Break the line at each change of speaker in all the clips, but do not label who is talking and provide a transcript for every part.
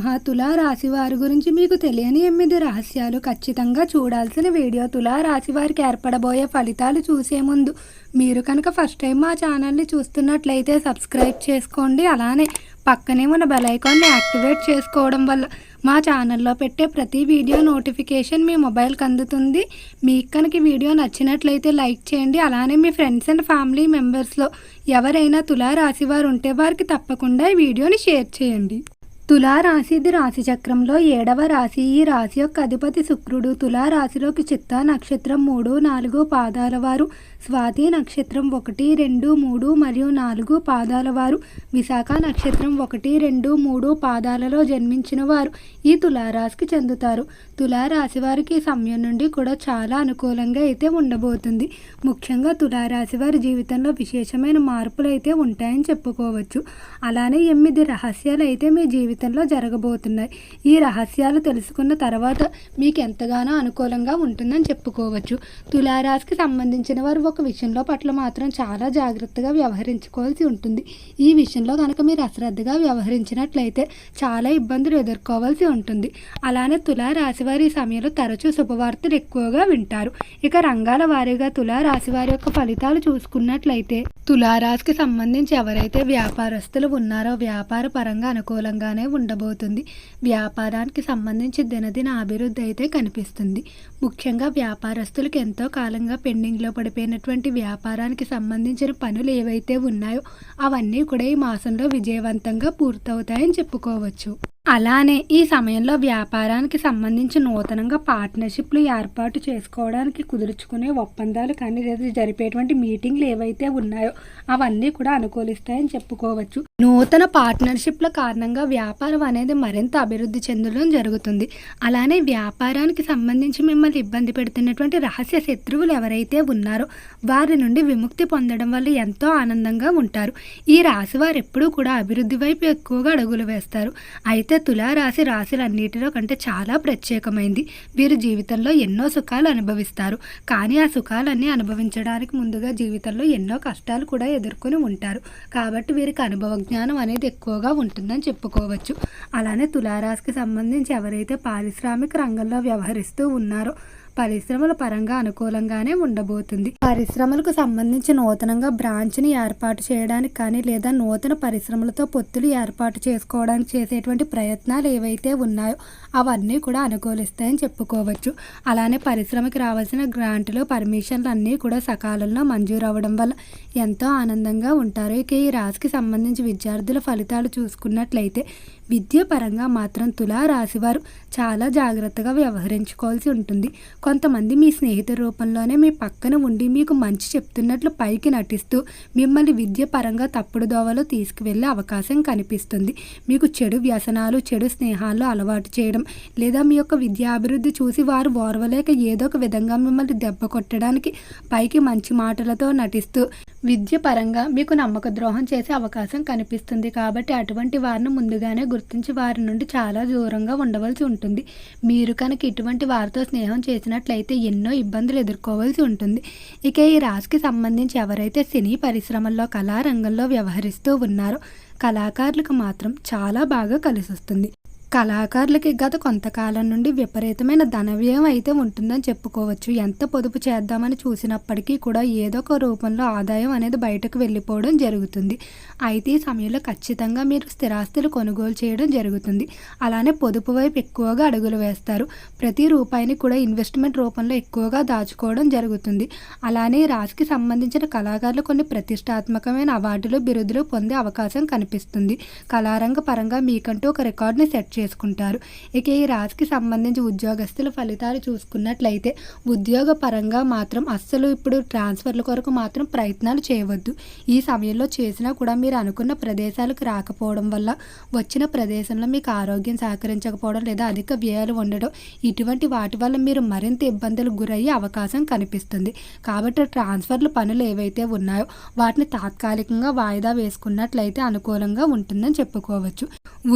నమ తులా రాశి వారి గురించి మీకు తెలియని ఎనిమిది రహస్యాలు ఖచ్చితంగా చూడాల్సిన వీడియో. తులా రాశి వారికి ఏర్పడబోయే ఫలితాలు చూసే ముందు మీరు కనుక ఫస్ట్ టైం మా ఛానల్ని చూస్తున్నట్లయితే సబ్స్క్రైబ్ చేసుకోండి. అలానే పక్కనే ఉన్న బెలైకాన్ని యాక్టివేట్ చేసుకోవడం వల్ల మా ఛానల్లో పెట్టే ప్రతి వీడియో నోటిఫికేషన్ మీ మొబైల్కి అందుతుంది. మీకు కనుక వీడియో నచ్చినట్లయితే లైక్ చేయండి. అలానే మీ ఫ్రెండ్స్ అండ్ ఫ్యామిలీ మెంబర్స్లో ఎవరైనా తులా రాశి వారు ఉంటే వారికి తప్పకుండా ఈ వీడియోని షేర్ చేయండి. తులారాశిది రాశి చక్రంలో ఏడవ రాశి. ఈ రాశి యొక్క అధిపతి శుక్రుడు. తులారాశిలోకి చిత్తా నక్షత్రం మూడు నాలుగు పాదాల వారు. స్వాతి నక్షత్రం ఒకటి రెండు మూడు మరియు నాలుగు పాదాల వారు. విశాఖ నక్షత్రం ఒకటి రెండు మూడు పాదాలలో జన్మించిన వారు. ఈ తులారాశికి చెందుతారు. తులారాశి వారికి సమయం నుండి కూడా చాలా అనుకూలంగా అయితే ఉండబోతుంది. ముఖ్యంగా తులారాశి వారి జీవితంలో విశేషమైన మార్పులు అయితే ఉంటాయని చెప్పుకోవచ్చు. అలానే ఎనిమిది రహస్యాలు అయితే మీ జీవితంలో జరగబోతున్నాయి. ఈ రహస్యాలు తెలుసుకున్న తర్వాత మీకు ఎంతగానో అనుకూలంగా ఉంటుందని చెప్పుకోవచ్చు. తులారాశికి సంబంధించిన వారు ఒక విషయంలో పట్ల మాత్రం చాలా జాగ్రత్తగా వ్యవహరించుకోవాల్సి ఉంటుంది. ఈ విషయంలో కనుక మీరు అశ్రద్ధగా వ్యవహరించినట్లయితే చాలా ఇబ్బందులు ఎదుర్కోవాల్సి ఉంటుంది. అలానే తులారాశి వారి ఈ సమయంలో తరచూ శుభవార్తలు ఎక్కువగా వింటారు. ఇక రంగాల వారీగా తులారాశి వారి యొక్క ఫలితాలు చూసుకున్నట్లయితే తులారాశికి సంబంధించి ఎవరైతే వ్యాపారస్తులు ఉన్నారో వ్యాపార పరంగా అనుకూలంగానే ఉండబోతుంది. వ్యాపారానికి సంబంధించి దినదిన అభివృద్ధి అయితే కనిపిస్తుంది. ముఖ్యంగా వ్యాపారస్తులకు ఎంతో కాలంగా పెండింగ్లో పడిపోయినటువంటి వ్యాపారానికి సంబంధించిన పనులు ఏవైతే ఉన్నాయో అవన్నీ కూడా ఈ మాసంలో విజయవంతంగా పూర్తవుతాయని చెప్పుకోవచ్చు. అలానే ఈ సమయంలో వ్యాపారానికి సంబంధించి నూతనంగా పార్ట్నర్షిప్లు ఏర్పాటు చేసుకోవడానికి కుదుర్చుకునే ఒప్పందాలు కానీ లేదా జరిపేటువంటి మీటింగ్లు ఏవైతే ఉన్నాయో అవన్నీ కూడా అనుకూలిస్తాయని చెప్పుకోవచ్చు. నూతన పార్ట్నర్షిప్ల కారణంగా వ్యాపారం అనేది మరింత అభివృద్ధి చెందడం జరుగుతుంది. అలానే వ్యాపారానికి సంబంధించి మిమ్మల్ని ఇబ్బంది పెడుతున్నటువంటి రహస్య శత్రువులు ఎవరైతే ఉన్నారో వారి నుండి విముక్తి పొందడం వల్ల ఎంతో ఆనందంగా ఉంటారు. ఈ రాశి వారు ఎప్పుడూ కూడా అభివృద్ధి వైపు ఎక్కువగా అడుగులు వేస్తారు. అయితే అయితే తులారాశి రాశులన్నిటిలో కంటే చాలా ప్రత్యేకమైంది. వీరు జీవితంలో ఎన్నో సుఖాలు అనుభవిస్తారు. కానీ ఆ సుఖాలన్నీ అనుభవించడానికి ముందుగా జీవితంలో ఎన్నో కష్టాలు కూడా ఎదుర్కొని ఉంటారు. కాబట్టి వీరికి అనుభవ జ్ఞానం అనేది ఎక్కువగా ఉంటుందని చెప్పుకోవచ్చు. అలానే తులారాశికి సంబంధించి ఎవరైతే పారిశ్రామిక రంగంలో వ్యవహరిస్తూ ఉన్నారో పరిశ్రమల పరంగా అనుకూలంగానే ఉండబోతుంది. పరిశ్రమలకు సంబంధించి నూతనంగా బ్రాంచ్ని ఏర్పాటు చేయడానికి కానీ లేదా నూతన పరిశ్రమలతో పొత్తులు ఏర్పాటు చేసుకోవడానికి చేసేటువంటి ప్రయత్నాలు ఏవైతే ఉన్నాయో అవన్నీ కూడా అనుకూలిస్తాయని చెప్పుకోవచ్చు. అలానే పరిశ్రమకి రావాల్సిన గ్రాంట్లు పర్మిషన్లు అన్నీ కూడా సకాలంలో మంజూరు అవ్వడం వల్ల ఎంతో ఆనందంగా ఉంటారు. ఇక ఈ రాశికి సంబంధించి విద్యార్థుల ఫలితాలు చూసుకున్నట్లయితే విద్యాపరంగా మాత్రం తులారాశివారు చాలా జాగ్రత్తగా వ్యవహరించుకోవాల్సి ఉంటుంది. కొంతమంది మీ స్నేహితుల రూపంలోనే మీ పక్కన ఉండి మీకు మంచి చెప్తున్నట్లు పైకి నటిస్తూ మిమ్మల్ని విద్యాపరంగా తప్పుడు దోవలో తీసుకువెళ్ళే అవకాశం కనిపిస్తుంది. మీకు చెడు వ్యసనాలు చెడు స్నేహాలు అలవాటు చేయడం లేదా మీ యొక్క విద్యాభివృద్ధి చూసి వారు ఓర్వలేక ఏదో ఒక విధంగా మిమ్మల్ని దెబ్బ కొట్టడానికి పైకి మంచి మాటలతో నటిస్తూ విద్య పరంగా మీకు నమ్మక ద్రోహం చేసే అవకాశం కనిపిస్తుంది కాబట్టి అటువంటి వారిని ముందుగానే గుర్తించి వారి నుండి చాలా దూరంగా ఉండవలసి ఉంటుంది. మీరు కనుక ఇటువంటి వారితో స్నేహం చేసినట్లయితే ఎన్నో ఇబ్బందులు ఎదుర్కోవాల్సి ఉంటుంది. ఇక ఈ రాశికి సంబంధించి ఎవరైతే సినీ పరిశ్రమల్లో కళారంగంలో వ్యవహరిస్తూ ఉన్నారో కళాకారులకు మాత్రం చాలా బాగా కలిసొస్తుంది. కళాకారులకి గత కొంతకాలం నుండి విపరీతమైన ధన వ్యయం అయితే ఉంటుందని చెప్పుకోవచ్చు. ఎంత పొదుపు చేద్దామని చూసినప్పటికీ కూడా ఏదో ఒక రూపంలో ఆదాయం అనేది బయటకు వెళ్ళిపోవడం జరుగుతుంది. అయితే ఈ సమయంలో ఖచ్చితంగా మీరు స్థిరాస్తులు కొనుగోలు చేయడం జరుగుతుంది. అలానే పొదుపు వైపు ఎక్కువగా అడుగులు వేస్తారు. ప్రతి రూపాయిని కూడా ఇన్వెస్ట్మెంట్ రూపంలో ఎక్కువగా దాచుకోవడం జరుగుతుంది. అలానే ఈ రాశికి సంబంధించిన కళాకారులు కొన్ని ప్రతిష్టాత్మకమైన అవార్డులు బిరుదులు పొందే అవకాశం కనిపిస్తుంది. కళారంగ పరంగా మీకంటూ ఒక రికార్డుని సెట్ చేసుకుంటారు. ఇక ఈ రాశికి సంబంధించి ఉద్యోగస్తుల ఫలితాలు చూసుకున్నట్లయితే ఉద్యోగ పరంగా మాత్రం అస్సలు ఇప్పుడు ట్రాన్స్ఫర్ల కొరకు మాత్రం ప్రయత్నాలు చేయవద్దు. ఈ సమయంలో చేసినా కూడా మీరు అనుకున్న ప్రదేశాలకు రాకపోవడం వల్ల వచ్చిన ప్రదేశంలో మీకు ఆరోగ్యం సహకరించకపోవడం లేదా అధిక వ్యయాలు ఉండడం ఇటువంటి వాటి వల్ల మీరు మరింత ఇబ్బందులకు గురయ్యే అవకాశం కనిపిస్తుంది. కాబట్టి ట్రాన్స్ఫర్లు పనులు ఏవైతే ఉన్నాయో వాటిని తాత్కాలికంగా వాయిదా వేసుకున్నట్లయితే అనుకూలంగా ఉంటుందని చెప్పుకోవచ్చు.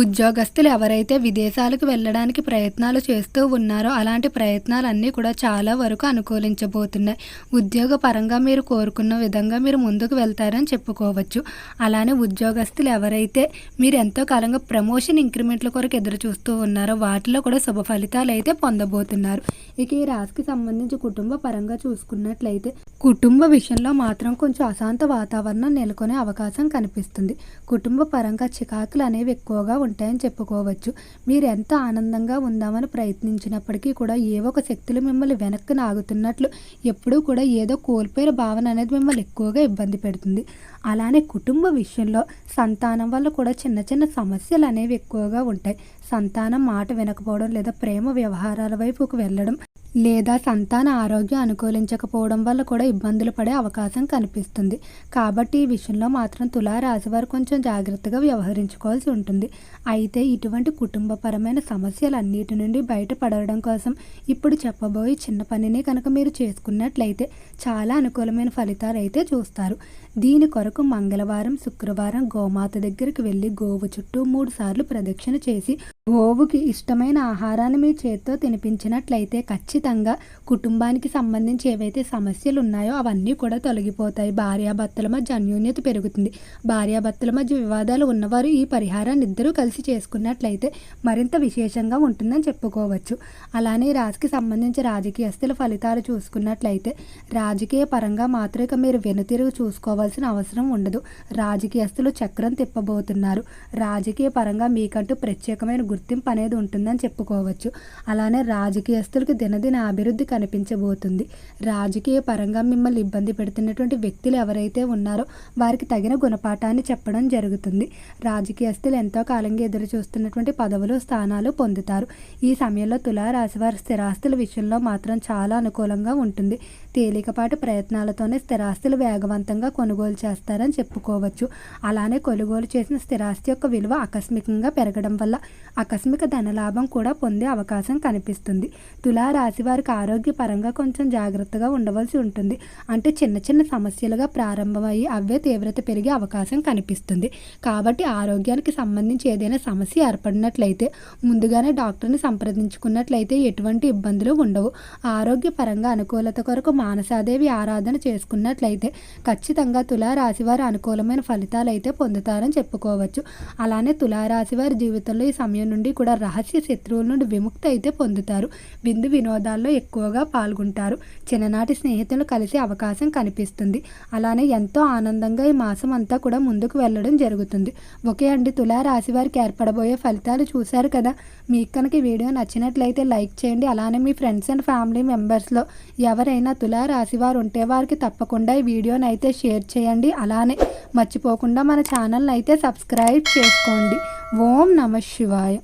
ఉద్యోగస్తులు ఎవరైతే ఎవరైతే విదేశాలకు వెళ్ళడానికి ప్రయత్నాలు చేస్తూ ఉన్నారో అలాంటి ప్రయత్నాలన్నీ కూడా చాలా వరకు అనుకూలించబోతున్నాయి. ఉద్యోగ పరంగా మీరు కోరుకున్న విధంగా మీరు ముందుకు వెళ్తారని చెప్పుకోవచ్చు. అలానే ఉద్యోగస్తులు ఎవరైతే మీరు ఎంతో కాలంగా ప్రమోషన్ ఇంక్రిమెంట్ల కొరకు ఎదురు చూస్తూ ఉన్నారో వాటిలో కూడా శుభ ఫలితాలు అయితే పొందబోతున్నారు. ఇక ఈ రాశికి సంబంధించి కుటుంబ పరంగా చూసుకున్నట్లయితే కుటుంబ విషయంలో మాత్రం కొంచెం అశాంత వాతావరణం నెలకొనే అవకాశం కనిపిస్తుంది. కుటుంబ పరంగా చికాకులు అనేవి ఎక్కువగా ఉంటాయని చెప్పుకోవచ్చు. మీరు ఎంత ఆనందంగా ఉందామని ప్రయత్నించినప్పటికీ కూడా ఏవో ఒక శక్తులు మిమ్మల్ని వెనక్కి నాగుతున్నట్లు ఎప్పుడూ కూడా ఏదో కోల్పోయిన భావన అనేది మిమ్మల్ని ఎక్కువగా ఇబ్బంది పెడుతుంది. అలానే కుటుంబ విషయంలో సంతానం వల్ల కూడా చిన్న చిన్న సమస్యలు అనేవి ఎక్కువగా ఉంటాయి. సంతానం మాట వినకపోవడం లేదా ప్రేమ వ్యవహారాల వైపుకు వెళ్ళడం లేదా సంతాన ఆరోగ్యం అనుకూలించకపోవడం వల్ల కూడా ఇబ్బందులు పడే అవకాశం కనిపిస్తుంది. కాబట్టి ఈ విషయంలో మాత్రం తులారాశి వారు కొంచెం జాగ్రత్తగా వ్యవహరించుకోవాల్సి ఉంటుంది. అయితే ఇటువంటి కుటుంబపరమైన సమస్యలన్నిటి నుండి బయటపడడం కోసం ఇప్పుడు చెప్పబోయే చిన్న పనిని కనుక మీరు చేసుకున్నట్లయితే చాలా అనుకూలమైన ఫలితాలు అయితే చూస్తారు. దీని కొరకు మంగళవారం శుక్రవారం గోమాత దగ్గరికి వెళ్ళి గోవు చుట్టూ మూడు సార్లు ప్రదక్షిణ చేసి గోవుకి ఇష్టమైన ఆహారాన్ని మీ చేత్తో తినిపించినట్లయితే ఖచ్చితంగా కుటుంబానికి సంబంధించి ఏవైతే సమస్యలు ఉన్నాయో అవన్నీ కూడా తొలగిపోతాయి. భార్యాభర్తల మధ్య అన్యోన్యత పెరుగుతుంది. భార్యాభర్తల మధ్య వివాదాలు ఉన్నవారు ఈ పరిహారాన్ని ఇద్దరూ కలిసి చేసుకున్నట్లయితే మరింత విశేషంగా ఉంటుందని చెప్పుకోవచ్చు. అలానే రాశికి సంబంధించి రాజకీయస్తుల ఫలితాలు చూసుకున్నట్లయితే రాజకీయ పరంగా మాత్రమే మీరు వెనుతిరుగు చూసుకోవాల్సిన అవసరం ఉండదు. రాజకీయస్తులు చక్రం తిప్పబోతున్నారు. రాజకీయ పరంగా మీకంటూ ప్రత్యేకమైన గుర్తింపు అనేది ఉంటుందని చెప్పుకోవచ్చు. అలానే రాజకీయస్తులకు దినదిన అభివృద్ధి కనిపించబోతుంది. రాజకీయ పరంగా మిమ్మల్ని ఇబ్బంది పెడుతున్నటువంటి వ్యక్తులు ఎవరైతే ఉన్నారో వారికి తగిన గుణపాఠాన్ని చెప్పడం జరుగుతుంది. రాజకీయస్తులు ఎంతో కాలంగా ఎదురు చూస్తున్నటువంటి పదవులు స్థానాలు పొందుతారు. ఈ సమయంలో తులారాశి వారి స్థిరాస్తుల విషయంలో మాత్రం చాలా అనుకూలంగా ఉంటుంది. తేలికపాటి ప్రయత్నాలతోనే స్థిరాస్తులు వేగవంతంగా కొనుగోలు చేస్తారని చెప్పుకోవచ్చు. అలానే కొనుగోలు చేసిన స్థిరాస్తి యొక్క విలువ ఆకస్మికంగా పెరగడం వల్ల ఆకస్మిక ధనలాభం కూడా పొందే అవకాశం కనిపిస్తుంది. తులారాశి వారికి ఆరోగ్యపరంగా కొంచెం జాగ్రత్తగా ఉండవలసి ఉంటుంది. అంటే చిన్న చిన్న సమస్యలుగా ప్రారంభమయ్యి అవే తీవ్రత పెరిగే అవకాశం కనిపిస్తుంది. కాబట్టి ఆరోగ్యానికి సంబంధించి ఏదైనా సమస్య ఏర్పడినట్లయితే ముందుగానే డాక్టర్ని సంప్రదించుకున్నట్లయితే ఎటువంటి ఇబ్బందులు ఉండవు. ఆరోగ్యపరంగా అనుకూలత కొరకు మానసాదేవి ఆరాధన చేసుకున్నట్లయితే ఖచ్చితంగా తులారాశి వారు అనుకూలమైన ఫలితాలు అయితే పొందుతారని చెప్పుకోవచ్చు. అలానే తులారాశి వారి జీవితంలో ఈ సమయం నుండి కూడా రహస్య శత్రువుల నుండి విముక్తి అయితే పొందుతారు. విందు వినోదాల్లో ఎక్కువగా పాల్గొంటారు. చిన్ననాటి స్నేహితులు కలిసే అవకాశం కనిపిస్తుంది. అలానే ఎంతో ఆనందంగా ఈ మాసం అంతా కూడా ముందుకు వెళ్ళడం జరుగుతుంది. ఒకే అండి తులారాశి వారికి ఏర్పడబోయే ఫలితాలు చూశారు కదా? మీకు కనుక వీడియో నచ్చినట్లయితే లైక్ చేయండి. అలానే మీ ఫ్రెండ్స్ అండ్ ఫ్యామిలీ మెంబర్స్లో ఎవరైనా తులారాశి వారు ఉంటే వారికి తప్పకుండా ఈ వీడియోని అయితే షేర్ చేయండి. అలానే మర్చిపోకుండా మన ఛానల్ని అయితే సబ్స్క్రైబ్ చేసుకోండి. ఓం నమ శివాయ